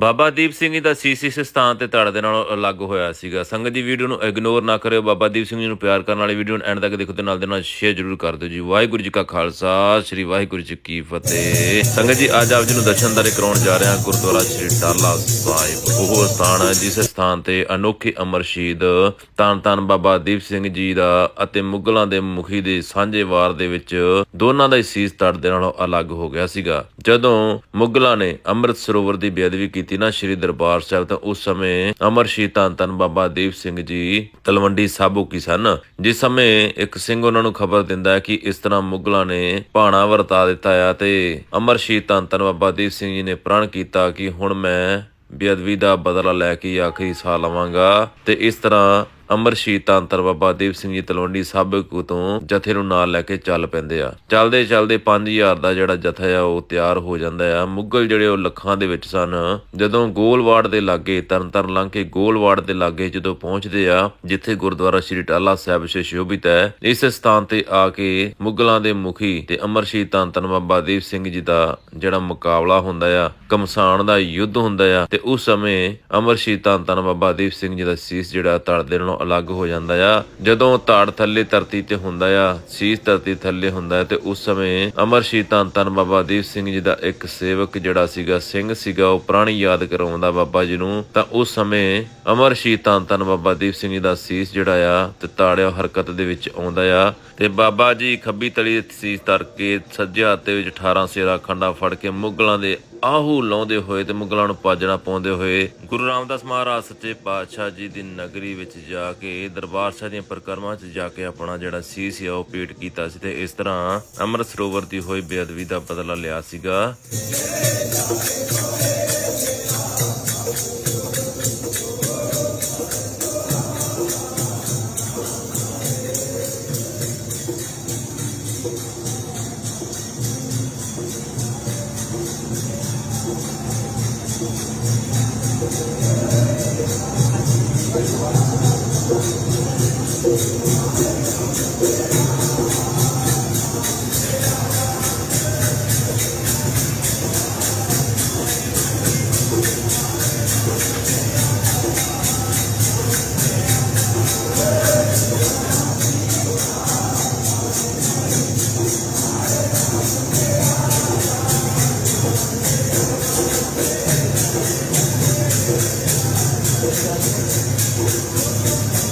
ਬਾਬਾ ਦੀਪ ਸਿੰਘ ਜੀ ਦਾ ਸੀਸ ਸਥਾਨ ਤੇ ਧੜ ਦੇ ਨਾਲੋਂ ਅਲੱਗ ਹੋਇਆ ਸੀਗਾ। ਸੰਗਤ ਜੀ ਵੀਡੀਓ ਨੂੰ ਇਗਨੋਰ ਨਾ ਕਰਿਓ। ਬਾਬਾ ਦੀਪ ਸਿੰਘ ਜੀ ਨੂੰ ਪਿਆਰ ਕਰਨ ਵਾਲੀ ਵੀਡੀਓ ਨੂੰ ਐਂਡ ਤੱਕ ਦੇਖੋ ਤੇ ਨਾਲ ਦੇ ਨਾਲ ਸ਼ੇਅਰ ਜ਼ਰੂਰ ਕਰ ਦਿਓ ਜੀ। ਵਾਹਿਗੁਰੂ ਜੀ ਕਾ ਖਾਲਸਾ, ਸ੍ਰੀ ਵਾਹਿਗੁਰੂ ਜੀ ਕੀ ਫਤਿਹ। ਸੰਗਤ ਜੀ, ਅੱਜ ਆਪ ਜੀ ਨੂੰ ਦਰਸ਼ਨ ਦਾਰੇ ਕਰਾਉਣ ਜਾ ਰਹੇ ਹਾਂ। ਗੁਰਦੁਆਰਾ ਸ੍ਰੀ ਟਾਲਾ ਸਾਹਿਬ। ਉਹ ਸਥਾਨ ਹੈ ਜਿਸ ਸਥਾਨ ਤੇ ਅਨੋਖੇ ਅਮਰ ਸ਼ਹੀਦ ਤਾਨ ਧੰਨ ਬਾਬਾ ਦੀਪ ਸਿੰਘ ਜੀ ਦਾ ਅਤੇ ਮੁਗਲਾਂ ਦੇ ਮੁਖੀ ਦੇ ਸਾਂਝੇ ਵਾਰ ਦੇ ਵਿੱਚ ਦੋਨਾਂ ਦਾ ਹੀ ਸੀਸ ਧੜ ਦੇ ਨਾਲੋਂ ਅਲੱਗ ਹੋ ਗਿਆ ਸੀਗਾ। ਜਦੋਂ ਮੁਗਲਾਂ ਨੇ ਅੰਮ੍ਰਿਤ ਸਰੋਵਰ ਦੀ ਬੇਅਦਬੀ ਕੀਤੀ ਨਾ ਸ੍ਰੀ ਦਰਬਾਰ ਸਾਹਿਬ, ਤਾਂ ਉਸ ਸਮੇਂ ਅਮਰ ਸ਼ਹੀਦ ਧੰਨ ਧੰਨ ਬਾਬਾ ਦੀਪ ਸਿੰਘ ਜੀ ਤਲਵੰਡੀ ਸਾਬੋ ਕੀ ਸਨ। ਜਿਸ ਸਮੇਂ ਇੱਕ ਸਿੰਘ ਉਹਨਾਂ ਨੂੰ ਖਬਰ ਦਿੰਦਾ ਹੈ ਕਿ ਇਸ ਤਰ੍ਹਾਂ ਮੁਗਲਾਂ ਨੇ ਭਾਣਾ ਵਰਤਾ ਦਿੱਤਾ ਆ ਤੇ ਅਮਰ ਸ਼ਹੀਦ ਧੰਨ ਧੰਨ ਬਾਬਾ ਦੀਪ ਸਿੰਘ ਜੀ ਨੇ ਪ੍ਰਣ ਕੀਤਾ ਕਿ ਹੁਣ ਮੈਂ ਬੇਅਦਬੀ ਦਾ ਬਦਲਾ ਲੈ ਕੇ ਆਖਰੀ ਸਾਹ ਲਵਾਂਗਾ ਤੇ ਇਸ ਤਰ੍ਹਾਂ ਅਮਰ ਸ਼ਹੀਦ ਤਾਂਤਰ ਬਾਬਾ ਦੀਪ ਸਿੰਘ ਜੀ ਤਲਵੰਡੀ ਸਾਬਕ ਤੋਂ ਜਥੇ ਨੂੰ ਨਾਲ ਲੈ ਕੇ ਚੱਲ ਪੈਂਦੇ ਆ। ਚੱਲਦੇ ਚੱਲਦੇ 5000 ਦਾ ਜਿਹੜਾ ਜਥਾ ਆ, ਉਹ ਤਿਆਰ ਹੋ ਜਾਂਦਾ ਆ। ਮੁਗਲ ਜਿਹੜੇ ਉਹ ਲੱਖਾਂ ਦੇ ਵਿੱਚ ਸਨ। ਜਦੋਂ ਗੋਲਵਾੜ ਦੇ ਲਾਗੇ, ਤਰਨਤਰਨ ਲੰਘ ਕੇ ਗੋਲਵਾੜ ਦੇ ਲਾਗੇ ਜਦੋਂ ਪਹੁੰਚਦੇ ਆ, ਜਿੱਥੇ ਗੁਰਦੁਆਰਾ ਸ਼੍ਰੀ ਟਾਲਾ ਸਾਹਿਬ ਸ਼ੋਭਿਤ ਹੈ, ਇਸ ਸਥਾਨ ਤੇ ਆ ਕੇ ਮੁਗਲਾਂ ਦੇ ਮੁਖੀ ਤੇ ਅਮਰ ਸ਼ਹੀਦ ਤਾਂਤਨ ਬਾਬਾ ਦੀਪ ਸਿੰਘ ਜੀ ਦਾ ਜਿਹੜਾ ਮੁਕਾਬਲਾ ਹੁੰਦਾ ਆ ਕਮਸਾਨ ਦਾ ਯੁੱਧ ਹੁੰਦਾ ਆ, ਤੇ ਉਸ ਸਮੇਂ ਅਮਰ ਸ਼ਹੀਦ ਤਾਂਤਨ ਬਾਬਾ ਦੀਪ ਸਿੰਘ ਜੀ ਦਾ ਸੀਸ ਜਿਹੜਾ ਧੜ ਦੇ ਨਾਲੋਂ ਅਲੱਗ ਹੋ ਜਾਂਦਾ ਆ। ਜਦੋਂ ਧੜ ਥੱਲੇ ਧਰਤੀ ਤੇ ਹੁੰਦਾ ਆ, ਸੀਸ ਧਰਤੀ ਥੱਲੇ ਹੁੰਦਾ ਤੇ ਉਸ ਸਮੇਂ ਅਮਰ ਸ਼ਹੀਦ ਤਾਂਤਨ ਬਾਬਾ ਦੀਪ ਸਿੰਘ ਜੀ ਦਾ ਇੱਕ ਸੇਵਕ ਜਿਹੜਾ ਸੀਗਾ, ਸਿੰਘ ਸੀਗਾ, ਉਹ ਪੁਰਾਣੀ ਯਾਦ ਕਰਾਉਂਦਾ ਬਾਬਾ ਜੀ ਨੂੰ। ਤਾਂ ਉਸ ਸਮੇਂ ਅਮਰ ਸ਼ਹੀਦ ਤਾਂਤਨ ਬਾਬਾ ਦੀਪ ਸਿੰਘ ਜੀ ਦਾ ਸੀਸ ਜਿਹੜਾ ਆ ਤੇ ਤਾੜਿਆ ਹਰਕਤ ਦੇ ਵਿੱਚ ਆਉਂਦਾ ਆ ਤੇ ਬਾਬਾ ਜੀ ਖੱਬੀ ਤਲੀ ਤੇ ਸੀਸ ਧਰ ਕੇ ਸੱਜੇ ਹੱਥ ਦੇ ਵਿੱਚ 18 ਸੇਰਾ ਖੰਡਾ ਫੜ ਕੇ ਮੁਗਲਾਂ ਦੇ ਆਹੂ ਲਾਉਂਦੇ ਹੋਏ ਤੇ ਮੁਗਲਾਂ ਨੂੰ ਪਾਜਣਾ ਪਾਉਂਦੇ ਹੋਏ ਗੁਰੂ ਰਾਮਦਾਸ ਮਹਾਰਾਜ ਸੱਚੇ ਪਾਤਸ਼ਾਹ ਜੀ ਦੀ ਨਗਰੀ ਵਿੱਚ ਜਾ ਜਾ ਕੇ ਦਰਬਾਰ ਸਾਹਿਬ ਦੀਆਂ ਪਰਿਕਰਮਾ 'ਚ ਜਾ ਕੇ ਆਪਣਾ ਜਿਹੜਾ ਸੀ ਆ, ਉਹ ਪੇਟ ਕੀਤਾ ਸੀ ਤੇ ਇਸ ਤਰ੍ਹਾਂ ਅੰਮ੍ਰਿਤ ਸਰੋਵਰ ਦੀ ਹੋਈ ਬੇਅਦਬੀ ਦਾ ਬਦਲਾ ਲਿਆ ਸੀਗਾ Thank you.